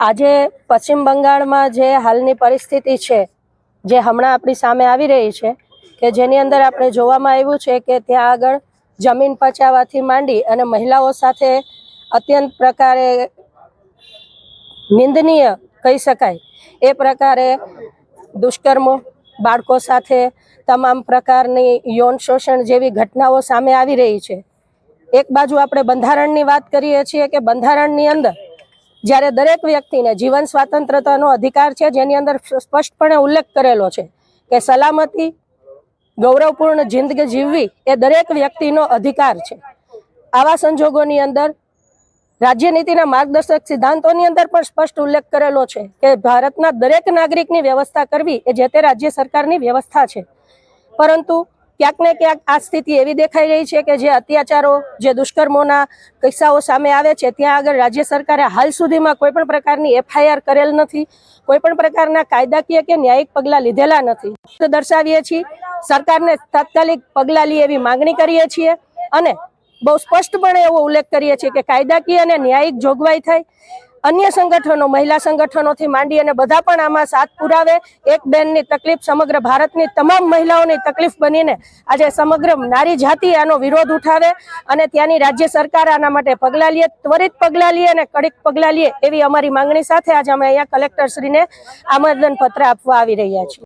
આજે પશ્ચિમ બંગાળમાં જે હાલની પરિસ્થિતિ છે, જે હમણાં આપણી સામે આવી રહી છે, કે જેની અંદર આપણે જોવામાં આવ્યું છે કે ત્યાં આગળ જમીન પચાવવાથી માંડી અને મહિલાઓ સાથે અત્યંત પ્રકારે નિંદનીય કહી શકાય. એ પ્રકારે દુષ્કર્મો, બાળકો સાથે તમામ પ્રકારની યૌન શોષણ જેવી ઘટનાઓ સામે આવી રહી છે. એક બાજુ આપણે બંધારણની વાત કરીએ છીએ કે બંધારણની અંદર જ્યારે દરેક વ્યક્તિને જીવન સ્વાતંત્રતાનો અધિકાર છે, જેની અંદર સ્પષ્ટપણે ઉલ્લેખ કરેલો છે કે સલામતી, ગૌરવપૂર્ણ જિંદગી જીવવી એ દરેક વ્યક્તિનો અધિકાર છે. આવા સંજોગોની અંદર રાજ્યનીતિના માર્ગદર્શક સિદ્ધાંતોની અંદર પણ સ્પષ્ટ ઉલ્લેખ કરેલો છે કે ભારતના દરેક નાગરિકની વ્યવસ્થા કરવી એ જે તે રાજ્ય સરકારની વ્યવસ્થા છે. પરંતુ ક્યાંક ને ક્યાંક આ સ્થિતિ એવી દેખાઈ રહી છે કે જે અત્યાચારો, જે દુષ્કર્મોના કિસ્સાઓ સામે આવે છે, ત્યાં આગળ રાજ્ય સરકારે હાલ સુધીમાં કોઈ પણ પ્રકારની એફઆઈઆર કરેલ નથી, કોઈ પણ પ્રકારના કાયદાકીય કે ન્યાયિક પગલાં લીધેલા નથી. દર્શાવીએ છીએ, સરકારને તાત્કાલિક પગલાં લે એવી માંગણી કરીએ છીએ અને બહુ સ્પષ્ટપણે એવો ઉલ્લેખ કરીએ છીએ કે કાયદાકીય અને ન્યાયિક જોગવાઈ થાય અન્ય સંગઠનો, મહિલા સંગઠનોથી માંડી અને બધા પણ આમાં સાથ પુરાવે. એક બેનની તકલીફ સમગ્ર ભારતની તમામ મહિલાઓની તકલીફ બનીને આજે સમગ્ર નારી જાતિ આનો વિરોધ ઉઠાવે અને ત્યાંની રાજ્ય સરકાર આના માટે પગલાં લે, ત્વરિત પગલાં લે અને કડક પગલાં લે એવી અમારી માંગણી સાથે આજે અમે અહીંયા કલેક્ટરશ્રીને આમંત્રણ પત્ર આપવા આવી રહ્યા છીએ.